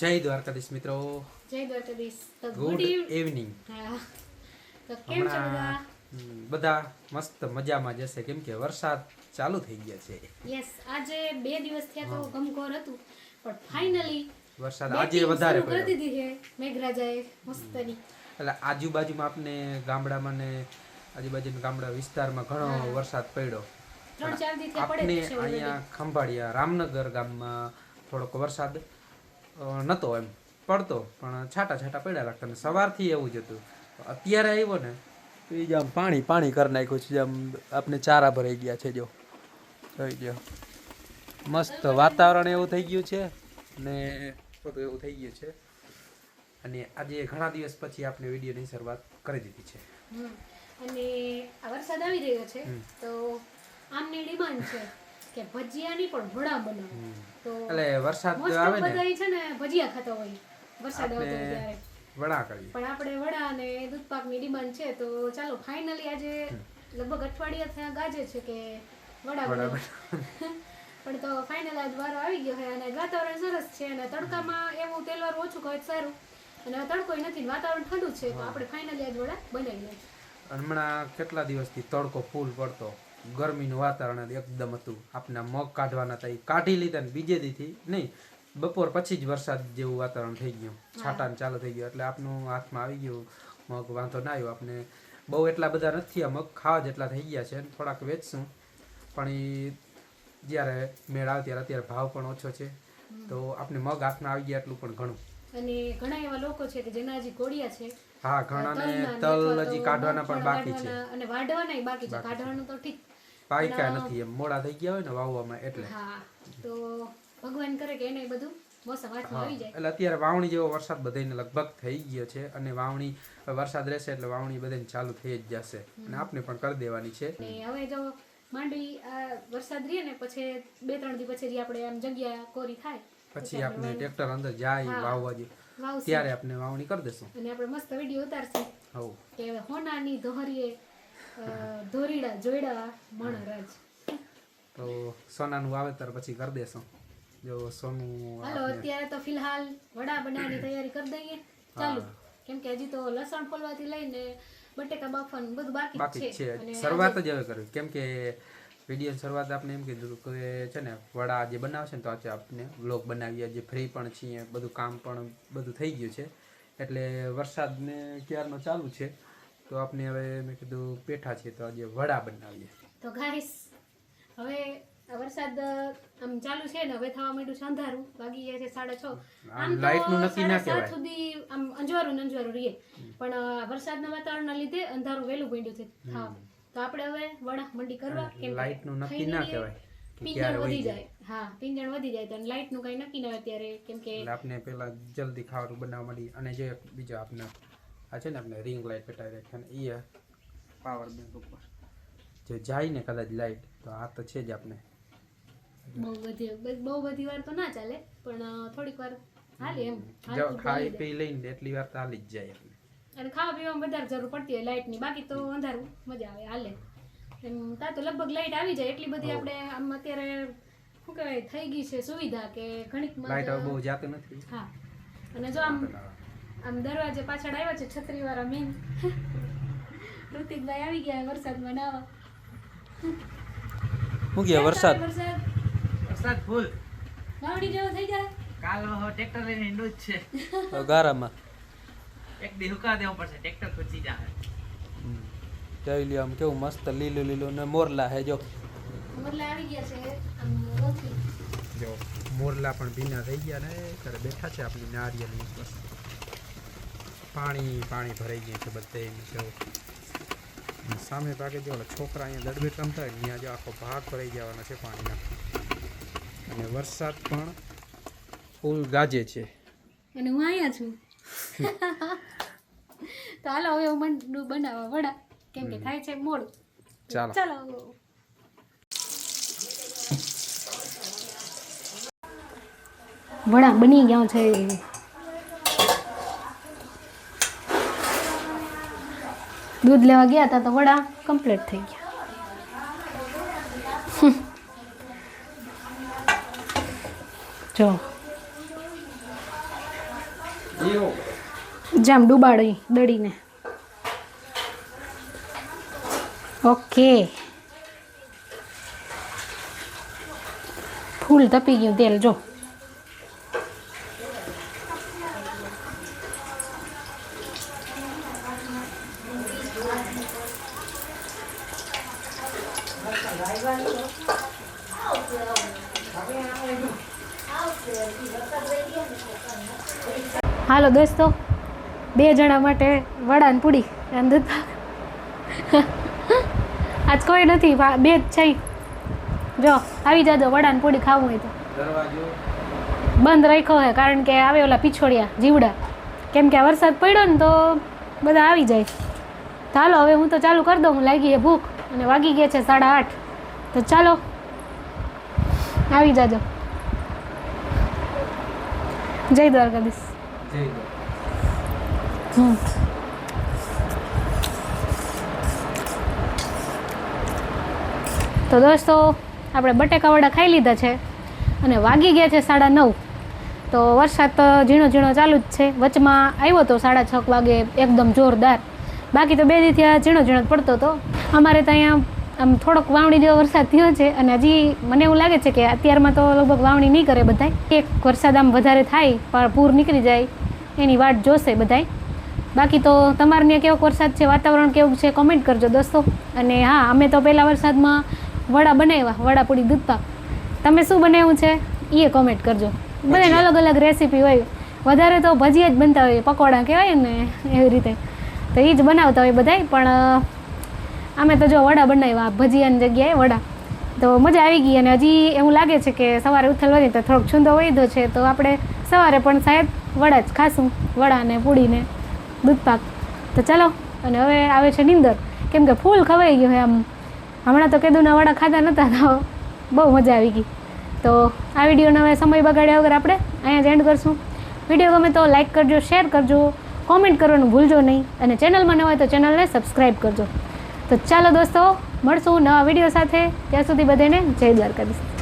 જય દ્વારકાધીશ મિત્રો. જય દ્વારકાધીશ. તો ગુડ ઇવનિંગ તો કેમ છો બધા? બધા મસ્ત મજામાં જશે કેમ કે વરસાદ ચાલુ થઈ ગયા છે. યસ આજે બે દિવસ થયા તો ગમખોર હતું પણ ફાઇનલી વરસાદ આજે વધારે કરી દીધી છે મેઘરાજાએ મસ્તની. એટલે આજુબાજુમાં આપને ગામડામાં ને આજુબાજુના ગામડા વિસ્તારમાં ઘણો વરસાદ પડ્યો. છે અહીંયા ખંભાળિયા રામનગર ગામમાં થોડોક વરસાદ નતો એમ પડતો પણ છાટા છાટા પડ્યા રાખતા ને સવારથી એવું જ હતું. અત્યારે આવ્યો ને તો એ જ આમ પાણી પાણી કરી નાખ્યું છે જેમ આપણે ચારા ભરાઈ ગયા છે જો. થઈ ગયો. મસ્ત વાતાવરણ એવું થઈ ગયું છે ને બધું એવું થઈ ગયું છે. અને આજે ઘણા દિવસ પછી આપણે વિડીયોની શરૂઆત કરી દીધી છે. અને આ વરસાદ આવી રહ્યો છે તો આમની ડિમાન્ડ છે. કે ભજીયાની પણ વડા બનાવો. તો એટલે વરસાદ આવે ને? બધા છે ને ભજીયા ખાતા હોય. વરસાદ આવતો ત્યારે. વડા કરીએ. પણ આપણે વડા અને દૂધ પાકની ડિમાન્ડ છે તો ચાલો ફાઇનલી આજે લગભગ અઠવાડિયા થયા ગાજે છે કે વડા બનાવો. પણ તો ફાઇનલ આજ વારો આવી ગયો છે અને વાતાવરણ સરસ છે અને તડકામાં એવું તેલવાર ઓછું કહે સારું. અને તડકો નથી વાતાવરણ ઠંડુ છે તો આપણે ફાઇનલી આજ વડા બનાવી લઈએ. હમણાં કેટલા દિવસથી તડકો ફૂલ પડતો? ગરમીનું વાતાવરણ એકદમ હતું. આપના મગ કાઢવાના હતા એ કાઢી લીધા ને બીજે દીથી નહીં બપોર પછી જ વરસાદ જેવું વાતાવરણ થઈ ગયું. છાંટાને ચાલુ થઈ ગયું. એટલે આપનું હાથમાં આવી ગયું મગ વાંધો ના આવ્યો. આપણે બહુ એટલા બધા નથી આ મગ ખાવા જેટલા થઈ ગયા છે થોડાક વેચશું. પણ એ જ્યારે મેળ આવે ત્યારે અત્યારે ભાવ પણ ઓછો છે. તો આપણે મગ હાથમાં આવી ગયા એટલું પણ ઘણું. અને ઘણા એવા લોકો છે કે જેના હજી કોડિયા છે. હા ઘણાને ને તલ હજી કાઢવાના પણ બાકી છે. અને વાઢવાના બાકી છે. કાઢવાનું તો ઠીક. પાયકા નથી એમ. મોડા થઈ ગયા હોય ને વાવવામાં એટલે. હા તો ભગવાન કરે કે એને બધું એટલે અત્યારે વાવણી જેવો વરસાદ બધાને લગભગ થઈ ગયો છે અને વાવણી વરસાદ રહેશે એટલે વાવણી બધાને ચાલુ થઈ જ જશે. અને આપને પણ કરી દેવાની છે. હવે જો માંડવી આ વરસાદ રહે ને પછી બે ત્રણ દી પછી આપણે આમ જગ્યા કોરી થાય પછી આપણે ટ્રેક્ટર અંદર જાય વાવવા જે ત્યારે આપણે વાવણી કરી દેશું અને આપણે મસ્ત વીડિયો ઉતારશું. હવ. કે હોનાની ધોરીએ ધોરીડા જોઈડા મણરાજ. તો સોનાનું વાવેતર પછી કરી દેશું જો સોનું હાલો અત્યારે તો ફિલહાલ વડા બનાવવાની તૈયારી કરી દઈએ. ચાલુ કેમ કે હજી તો લસણ ફોલવાથી લઈને બટેકા બાફવાનું બધું બાકી છે. છે. અને શરૂઆત જ હવે કરવી. કેમ કે વીડિયો શરૂઆત આપણે એમ કીધું કે છે ને વડા જે બનાવશે ને તો આજે આપણે વ્લોગ બનાવીએ. જે ફ્રી પણ છીએ બધું કામ પણ બધું થઈ ગયું છે. એટલે વરસાદને ક્યારનો ચાલુ છે તો આપણે હવે મેં કીધું પેઠા છે તો આજે વડા બનાવીએ. તો ગાઈસ હવે આ વરસાદ આમ ચાલુ છે ને હવે થવા માંડ્યું છે અંધારું. વાગી ગયા છે સાડા છ. આમ લાઈટનું નક્કી ના કહેવાય. સુધી આમ અંજવારું ને અંજવારું રહીએ પણ વરસાદના વાતાવરણના લીધે અંધારું વહેલું પડ્યું છે. થવા તો આપણે હવે વણાક મંડી કરવા કે લાઈટનું નક્કી ના કહેવાય કે વધી જાય. હા પીંજણ વધી જાય તો લાઇટનું કઈ નક્કી ના હોય ત્યારે કેમ કે આપણે પેલા જલ્દી ખાવાનું બનાવવા માંડી અને જે બીજો આપણે આ છે ને આપણે રિંગ રાખી એ પાવર બેંક ઉપર. જે જાય ને કદાચ લાઇટ તો આ તો છે જ આપણે બહુ બધી બહુ બધી વાર તો ના ચાલે પણ થોડીક વાર હાલે એમ. ખાઈ. પી લઈને એટલી વાર તો હાલી જ જાય અને ખાવા પીવામાં વધારે જરૂર પડતી હોય લાઇટની બાકી તો અંધારું મજા આવે હાલે. એમ તા તો લગભગ લાઇટ આવી જાય. એટલી બધી આપણે આમ અત્યારે શું કહેવાય થઈ ગઈ છે સુવિધા કે ઘણીક લાઇટ હવે બહુ જાતું નથી. હા. અને જો આમ આમ દરવાજે પાછળ આવ્યા છે છત્રી વાળા મેન ઋતિકભાઈ આવી ગયા વરસાદમાં નાવા. શું કે વરસાદ? વરસાદ? ફૂલ. નાવડી જેવો થઈ જાય? કાલ ટ્રેક્ટર લઈને હિંડું જ છે. ગારામાં. એક દી હુકા દેવું પડશે ટ્રેક્ટર ખૂચી જાય જોઈ લ્યો આમ કેવું મસ્ત લીલું લીલું ને મોરલા હે જો. મોરલા આવી ગયા છે આમ જો મોરલા પણ ભીના થઈ ગયા ને ઘરે બેઠા છે આપણી નારિયેળની પાણી પાણી ભરાઈ ગયું છે બધે જો. સામે ભાગે જો છોકરા અહીંયા દડબે રમતા હોય અહીંયા ત્યાં જો આખો ભાગ ભરાઈ જવાનો છે પાણીના. અને વરસાદ પણ ફૂલ ગાજે છે. અને હું અહીંયા છું? તો હાલો હવે હું મંડું બનાવવા વડા. કેમ કે થાય છે મોડું. ચાલો. ચાલો વડા બની ગયા છે. દૂધ લેવા ગયા હતા તો વડા કમ્પ્લીટ થઈ ગયા. જો. જામ ડૂબાડી દડીને ઓકે. ફૂલ તપી ગયું તેલ જો. હાલો દોસ્તો. બે જણા માટે વડા ને પૂડી અને દૂધ. આજ કોઈ નથી બે જ છે. જો આવી જાજો વડા ને પૂડી ખાવું હોય તો. બંધ રાખ્યો હે કારણ કે આવે ઓલા પીછોડિયા જીવડા. કેમ કે આ વરસાદ પડ્યો ને તો બધા આવી જાય. તો હાલો હવે હું તો ચાલુ કરી દઉં લાગી છે ભૂખ અને વાગી ગયા છે સાડા આઠ. તો ચાલો આવી જાજો. જય દ્વારકાધીશ. હમ તો દોસ્તો, આપણે બટેકા વડા ખાઈ લીધા છે અને વાગી ગયા છે સાડા નવ. તો વરસાદ તો ઝીણો ઝીણો ચાલુ જ છે. વચમાં આવ્યો તો સાડા છ વાગે એકદમ જોરદાર. બાકી તો બે દીથી ઝીણો ઝીણો જ પડતો હતો અમારે તો અહીંયા આમ થોડોક વાવણી જેવો વરસાદ થયો છે અને હજી મને એવું લાગે છે કે અત્યારમાં તો લગભગ વાવણી નહીં કરે બધાય. એક વરસાદ આમ વધારે થાય પણ પૂર નીકળી જાય એની વાટ જોશે બધાય. બાકી તો તમારે ત્યાં કેવો વરસાદ છે વાતાવરણ કેવું છે કોમેન્ટ કરજો દોસ્તો. અને હા અમે તો પહેલાં વરસાદમાં વડા બનાવ્યા વડા પૂરી દૂધ તમે શું બનાવ્યું છે? એ કોમેન્ટ કરજો. બધાને અલગ અલગ રેસીપી હોય. વધારે તો ભજીયા જ બનતા હોય પકોડા કહેવાય ને એવી રીતે. તો એ જ બનાવતા હોય બધાય પણ અમે તો જો વડા બનાવ્યા ભજીયાની જગ્યાએ વડા. તો મજા આવી ગઈ અને હજી એવું લાગે છે કે સવારે ઉથલવાની તો થોડોક છૂંદો વહીધો છે, તો આપણે સવારે પણ સાહેબ વડા જ ખાશું વડાને પૂડીને દૂધપાક તો ચાલો, અને હવે આવે છે નીંદર. કેમ કે ફૂલ ખવાઈ ગયું હોય આમ. હમણાં તો કેદુના વડા ખાતા નહોતા તો બહુ મજા આવી ગઈ. તો આ વિડીયોનો હવે સમય બગાડ્યા વગર આપણે અહીંયા જ એન્ડ કરશું. વીડિયો ગમે તો લાઇક કરજો શેર કરજો કોમેન્ટ કરવાનું ભૂલજો નહીં. અને ચેનલમાં ન હોય તો ચેનલને સબસ્ક્રાઈબ કરજો. તો ચાલો દોસ્તો મળશું નવા વીડિયો સાથે. ત્યાં સુધી બધાને જય દ્વારકાધીશ.